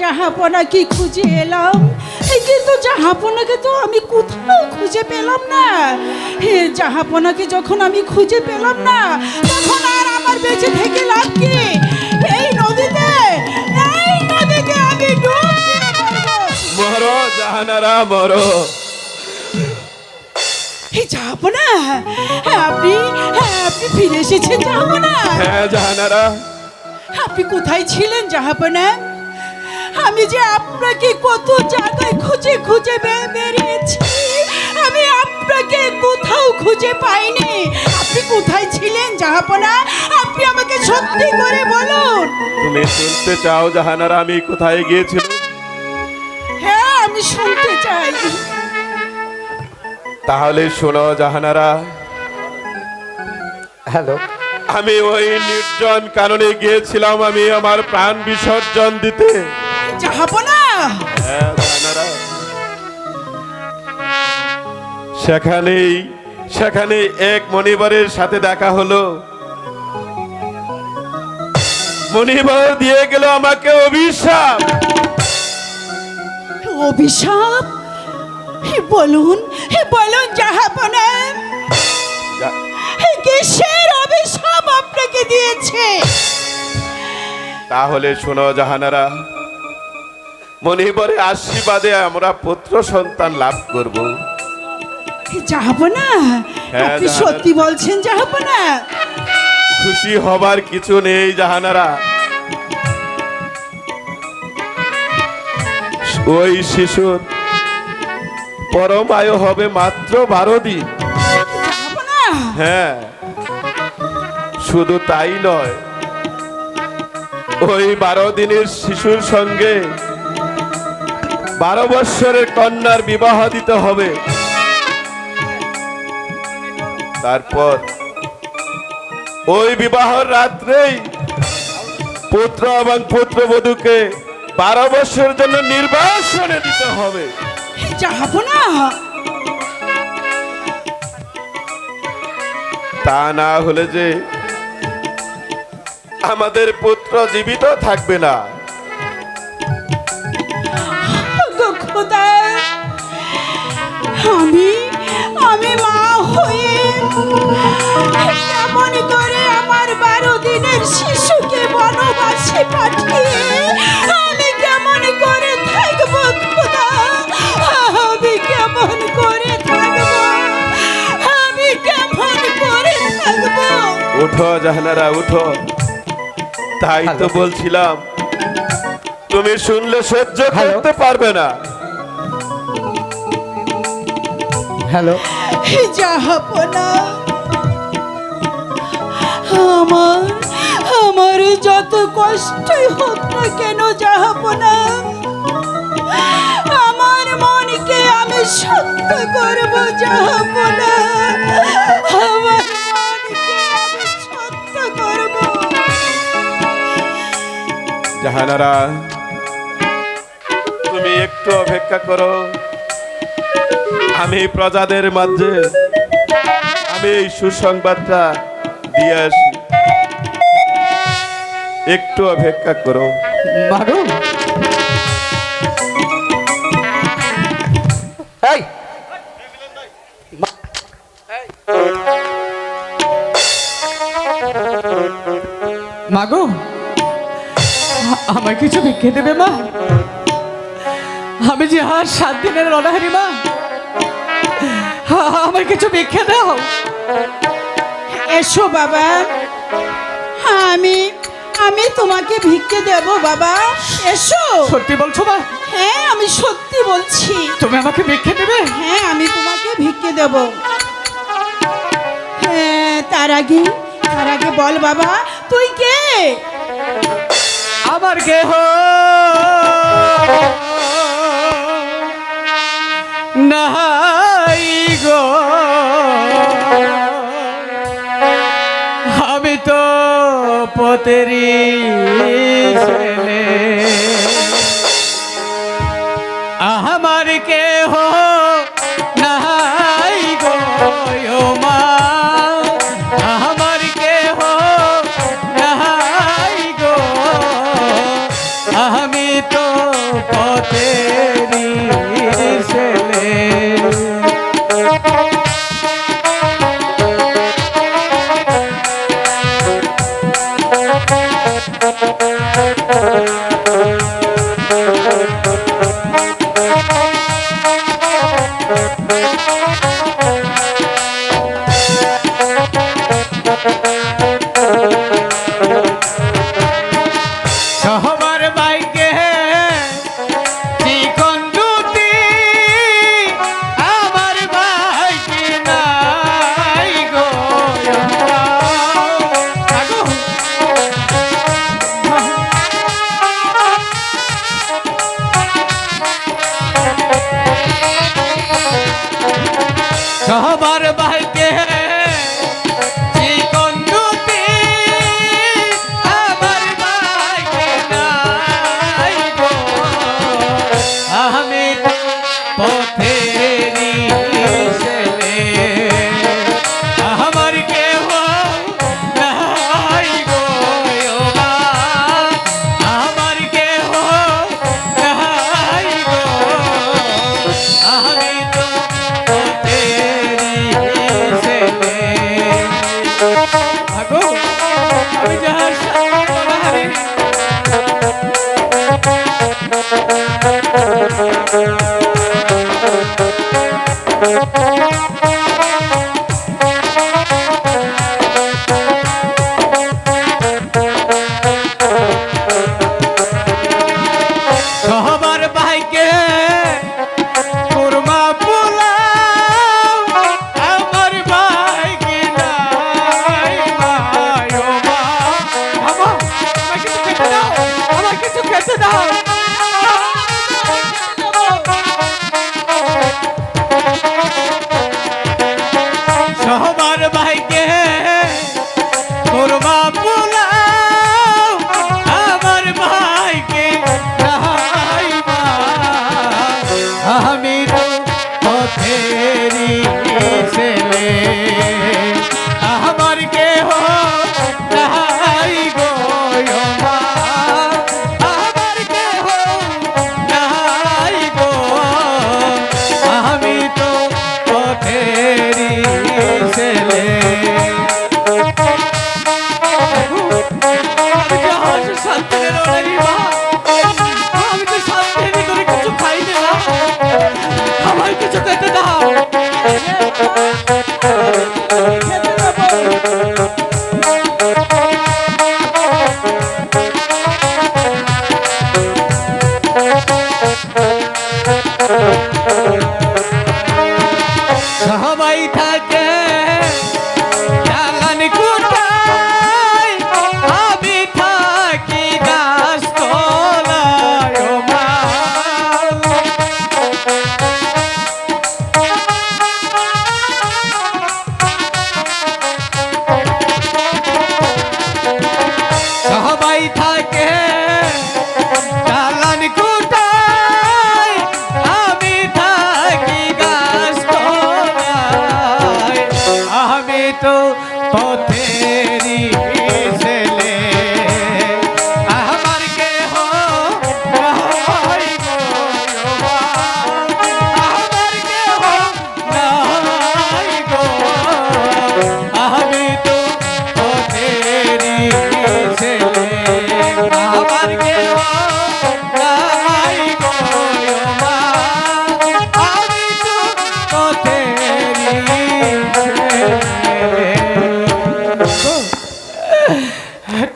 জাহাপনাকে খুঁজে এলাম এই কিন্তু জাহাপনাকে তো আমি কোথাও খুঁজে পেলাম না। হে জাহাপনাকে যখন আমি খুঁজে পেলাম না তখন আর আমার বেঁচে থেকে লাভ কি? এই নদীতে এই নদীতে আমি মরো জাহানারা মরো। এই জাহাপনা হ্যাঁ আপনি আপনি ফিরে এসেছেন জাহাপনা হ্যাঁ জাহানারা। আপনি কোথায় ছিলেন জাহাপনা আমি যে আপনাকে কত জায়গায় খুঁজে খুঁজে বেরিয়েছি আমি আপনাকে কোথাও খুঁজে পাইনি। আপনি কোথায় ছিলেন জাহাপনা? আপনি আমাকে সত্যি করে বলুন। তুমি শুনতে চাও জাহানারা আমি কোথায় গিয়েছিলাম? হ্যাঁ আমি শুনতে চাই। তাহলে শোনো জাহানারা। হ্যালো। আমি ওই নির্জন কারণে গিয়েছিলাম আমি আমার প্রাণ বিসর্জন দিতে। জাহাপনা হ্যাঁ, জাহানারা। সেখানেই সেখানে এক মনিবরের সাথে দেখা হলো। মনিবর দিয়ে গেল আমাকে অভিশাপ। অভিশাপ? হে বলুন হে বলুন জাহাপনা কিসের অভিশাপ আপনাকে দিয়েছে? তাহলে শোনো জাহানারা মনিবরের আশীর্বাদে আমরা পুত্র সন্তান লাভ করব। যাব না? হ্যাঁ, আপনি সত্যি বলছেন যাব না? খুশি হবার কিছু নেই জাহানারা। ওই শিশুর পরম আয়ু হবে মাত্র বারো দিন। হ্যাঁ শুধু তাই নয় ওই বারো দিনের শিশুর সঙ্গে বারো বৎসরের কন্যার বিবাহ দিতে হবে। তারপর ওই বিবাহর রাত্রেই পুত্র এবং পুত্রবধূকে বারো বছরের জন্য নির্বাসনে দিতে হবে। যাব না তা না হলে যে আমাদের পুত্র জীবিত থাকবে না। আমি আমি মা হয়ে করে আমার বারো দিনের শিশুকে বনবাসে পাঠিয়ে আমি কেমন করে থাকব আমি কেমন করে থাকব? আমি কেমন করে থাকব? উঠো জাহানারা উঠো। তাই তো বলছিলাম তুমি শুনলে সহ্য। করতে পারবে না। হ্যালো। জাহাপনা আমার আমার যত কষ্টই হোক না কেন জাহাপনা আমার মনকে আমি সত্য করব জাহাপনা আমার জাহানারা তুমি একটু অপেক্ষা করো। আমি প্রজাদের মাঝে, আমি এই সুসংবাদটা দিয়ে আসি। একটু অপেক্ষা করো। মাগো এই। মাগো আ- আমায় কিছু ভিক্ষে দেবে মা। আমি যে আর সাত দিনের অনাহারি মা আ- আমায় কিছু ভিক্ষে দাও। এসো বাবা। আমি আমি তোমাকে ভিক্ষে দেব বাবা। এসো। সত্যি বলছো মা? হ্যাঁ আমি সত্যি বলছি। তুমি আমাকে ভিক্ষে দেবে? হ্যাঁ আমি তোমাকে ভিক্ষে দেব। হ্যাঁ তার আগে তার আগে বল বাবা তুই কে? আমার কেহ নাই গো। আমি তো পতেরি ছেলে। আমার আমার কেহ নাই গো। আমি তো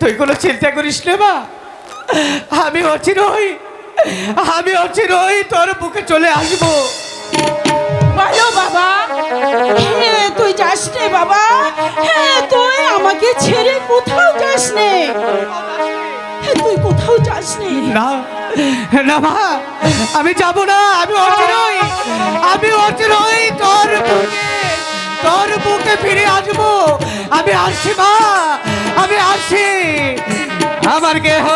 তুই কোনো চিন্তা করিস নে বা আমি অচিরই আমি অচিরই তোর বুকে চলে আসব। বলো বাবা তুই যাস নে বাবা। হ্যাঁ তুই আমাকে ছেড়ে কোথাও যাস নে। তুই কোথাও যাস নে। না না মা আমি যাব না আমি অচিরই আমি অচিরই তোর বুকে। তোর বুকে ফিরে আসব। আমি আসছি মা আমি আসছি। আমার কে কেহ